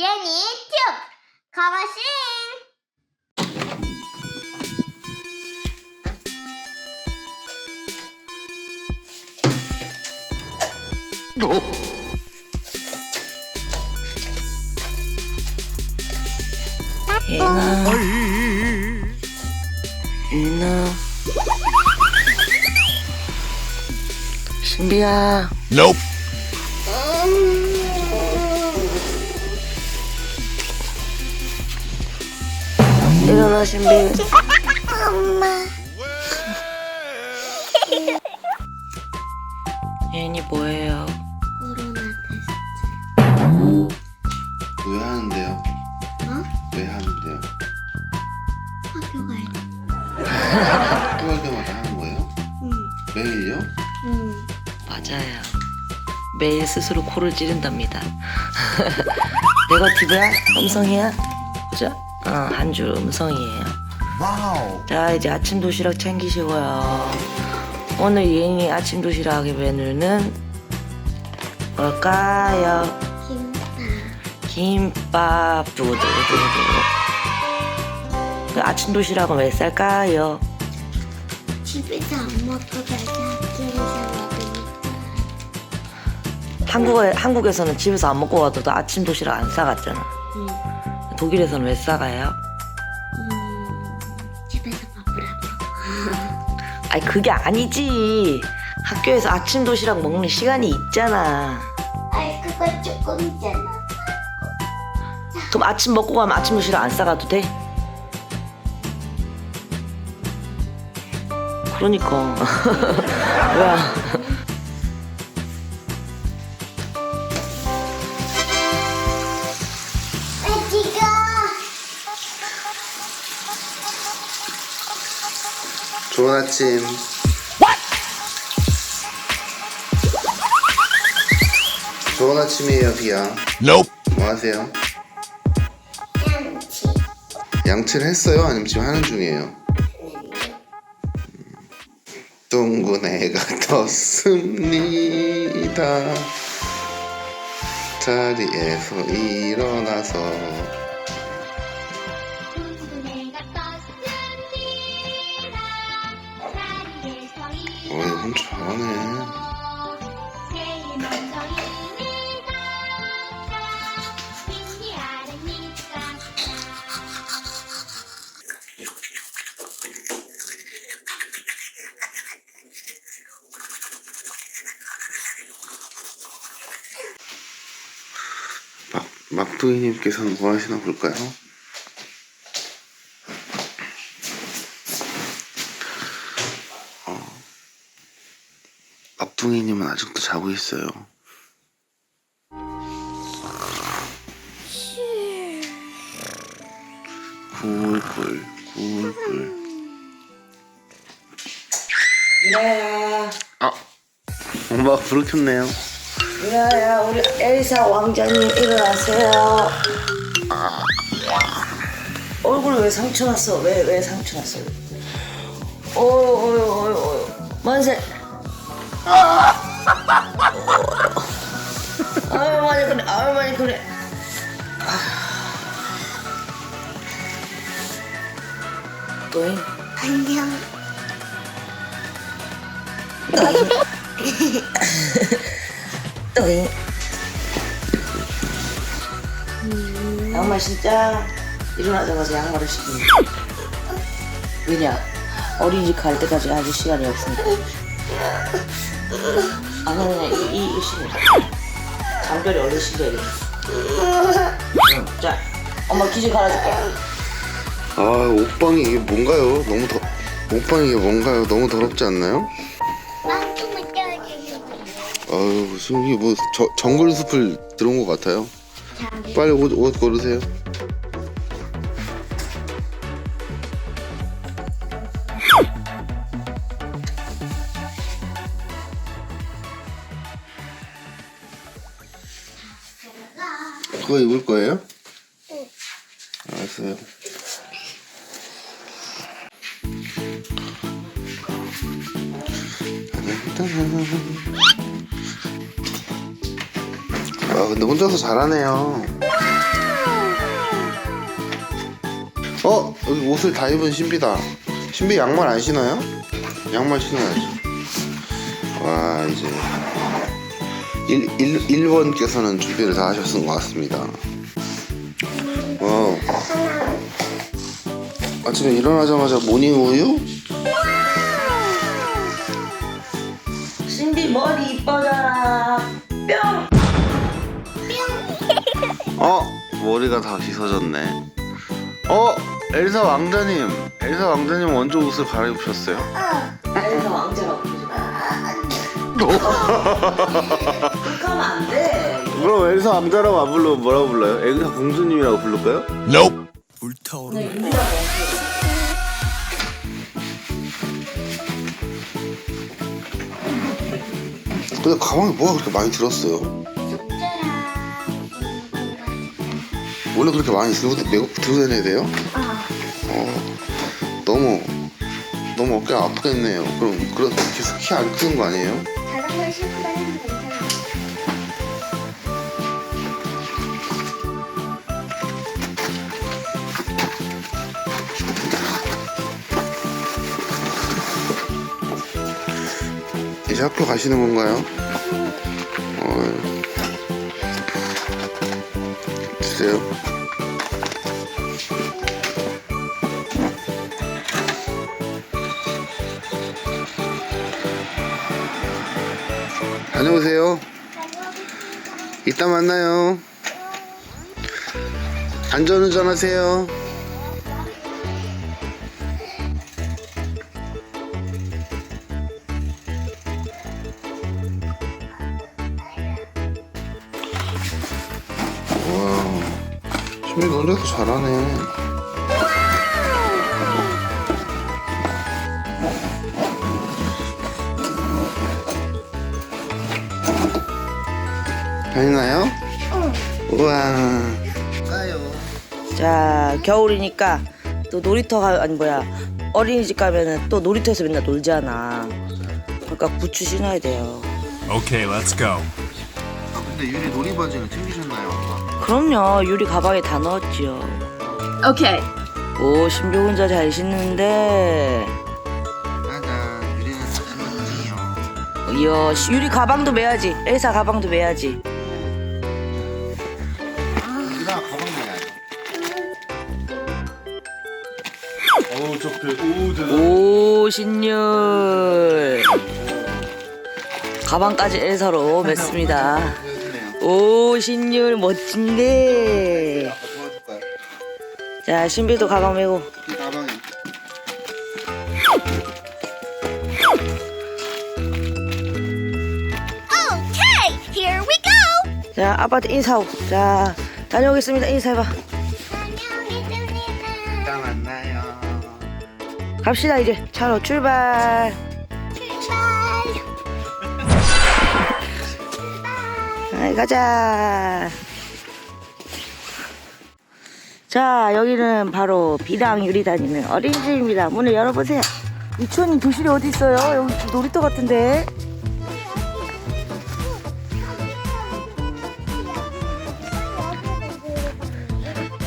예니 튜브 가마싱 예나 예나. 신비야. Nope. 일어나 신비 엄마 예니 뭐해요 코로나 테스트 왜 하는데요? 어? 왜 하는데요? 학교 가야 돼 학교할 때마다 하는 거예요? 응. 매일요? 응. 맞아요 매일 스스로 코를 찌른답니다 네거티브야? 음성이야? 그죠? 어 한 줄 음성이에요 Wow. 자 이제 아침 도시락 챙기시고요 오늘 예니 아침 도시락의 메뉴는 뭘까요? 김밥 김밥 두두두두 그 아침 도시락은 왜 쌀까요? 집에서 안 먹고 다시 학교에서 먹으니까 한국에, 한국에서는 집에서 안 먹고 와도 아침 도시락 안 싸갔잖아 응. 독일에서는 왜 싸가요? 음, 집에서 먹으라고 아니 그게 아니지. 학교에서 아침 도시락 먹는 시간이 있잖아. 아이 그거 조금이잖아. 그럼 아침 먹고 가면 아침 도시락 안 싸가도 돼? 그러니까. 뭐야 좋은 아침. 좋은 아침이에요, 비야. Nope. 뭐 하세요? 양치 양치를 했어요? 아니면 지금 하는 중이에요? 둥근 애가 떴습니다. 자리에서 일어나서 어, 이건 잘하네. 막, 막둥이님께서는 뭐 하시나 볼까요? 막둥이님은 아직도 자고 있어요. 굴굴 굴굴 유라야 아 엄마가 불을 켰네요. 유라야 우리 엘사 왕자님 일어나세요 얼굴 왜 상처 났어? 왜 왜 상처 났어? 어유 어유 어유 어유 만세 아유 많이 그래 아유 많이 그래 또잉 안녕. 또잉 양말 신자 일어나자마자 양말을 신는다 왜냐? 어린이집 갈 때까지 아직 시간이 없으니까 아 그냥 이, 이, 이 신어 잠결이 얼른 신겨야 돼 자, 엄마 기지 갈아줄게 아 옷방이 이게 뭔가요? 너무 더 옷방이 이게 뭔가요? 너무 더럽지 않나요? 떼어주시고 아유 무슨 이게 뭐 저, 정글 숲을 들어온 것 같아요. 빨리 옷, 옷 고르세요. 그거 입을 거예요? 알았어요. 아 근데 혼자서 잘하네요. 어 여기 옷을 다 입은 신비다. 신비 양말 안 신어요? 양말 신어야죠. 와 이제 1, 1, 1번께서는 준비를 다 하셨은 것 같습니다. 와우. 아침에 일어나자마자 모닝 우유? 신비 머리 이뻐져라. 뿅. 어 머리가 다 씻어졌네. 어 엘사 왕자님, 엘사 왕자님 먼저 옷을 갈아입으셨어요? 엘사 왕자라고 부르지 마. 그렇게 하면 안 돼. 그럼 엘사 왕자라고 안 부르면 뭐라고 불러요? 엘사 공주님이라고 부를까요? 불타오르네. 근데 가방에 뭐가 그렇게 많이 들었어요? 원래 그렇게 많이 들고 내고 들고 다녀야 돼요? 어, 너무 너무 어깨가 아프겠네요. 그럼 그런 계속 키 안 크는 거 아니에요? 이제 학교 가시는 건가요? 어, 주세요. 다녀오세요. 이따 만나요. 안전운전 하세요. 노래도 잘하네. 다니나요? 응. 우와. 가요. 자 겨울이니까 또 놀이터 가 아니 뭐야 어린이집 가면은 또 놀이터에서 맨날 놀잖아. 그러니까 부츠 신어야 돼요. Okay, let's go. 아, 근데 유리 놀이 바지는 챙기셨나요? 그럼요 유리 가방에 다 넣었지요. Okay. 오 신비 혼자 잘 신는데. 짜잔, 유리는 자신만이요. 이야 시- 유리 가방도 매야지. 엘사 가방도 매야지. 유리가 가방 내야죠. 어우, 저 그, 오, 저, 오 신율. 가방까지 엘사로 맸습니다. 오 신율 멋진데. 자 신비도 가방 메고. 이 가방에. Okay, here we go. 자 아빠한테 인사하고. 자 다녀오겠습니다. 인사해봐. 안녕히 이따 만나요. 갑시다 이제 차로. 출발. 가자. 자 여기는 바로 비랑 유리 다니는 어린이집입니다. 문을 열어보세요. 유치원님 교실이 어디 있어요? 여기 놀이터 같은데.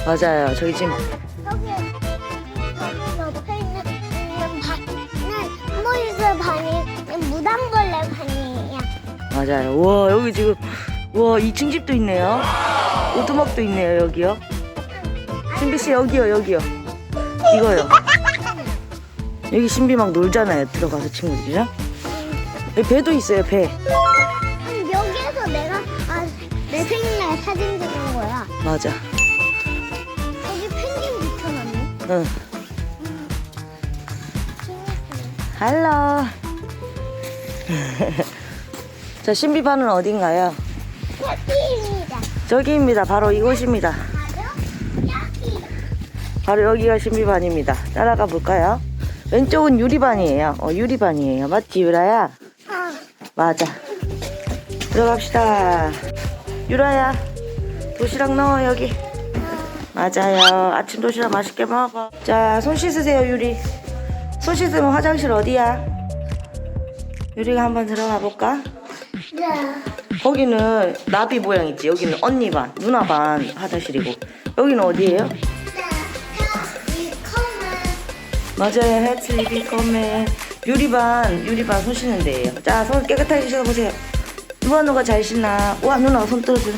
맞아요. 저기 지금 여기 여기 옆에 있는 반은 반이 무당벌레 반이에요. 맞아요. 와 여기 지금 와 2층 집도 있네요. 오두막도 있네요 여기요. 신비 씨 여기요 여기요. 이거요. 여기 신비 막 놀잖아요. 들어가서 친구들이랑. 여기 배도 있어요 배. 여기에서 내가 아, 내 생일날 사진 찍은 거야. 맞아. 여기 펭귄 붙여놨네. 응. 할로. 자 신비 반은 어딘가요? 여기입니다. 저기입니다. 바로 이곳입니다. 바로 여기. 바로 여기가 신비반입니다. 따라가 볼까요? 왼쪽은 유리반이에요. 어, 유리반이에요. 맞지, 유라야? 아, 맞아. 들어갑시다. 유라야, 도시락 넣어, 여기. 맞아요. 아침 도시락 맛있게 먹어. 자, 손 씻으세요, 유리. 손 씻으면 화장실 어디야? 유리가 한번 들어가 볼까? 네. 거기는 나비 모양 있지. 여기는 언니 반, 누나 반 화장실이고. 여기는 어디예요? 맞아요. 해틀리 비 컴에 유리반 유리반 손 씻는 데예요. 자, 손 깨끗하게 씻어보세요. 누가 누가 잘 씻나? 와 누나 손 떨어져.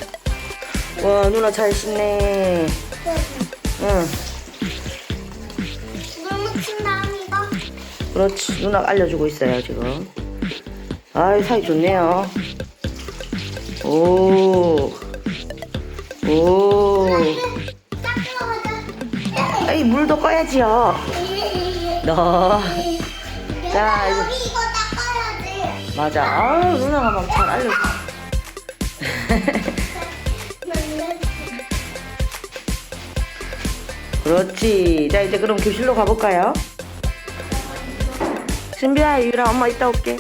와 누나 잘 씻네. 응, 물 묻힌 다음이가 그렇지. 누나 알려주고 있어요 지금. 아이 사이 좋네요. 오, 오. 아이 물도 꺼야지요. 너. 자, 이거 닦아야지. 맞아. 아 누나가 막 잘 알려. 그렇지. 자 이제 그럼 교실로 가볼까요? 신비야 유라 엄마 이따 올게.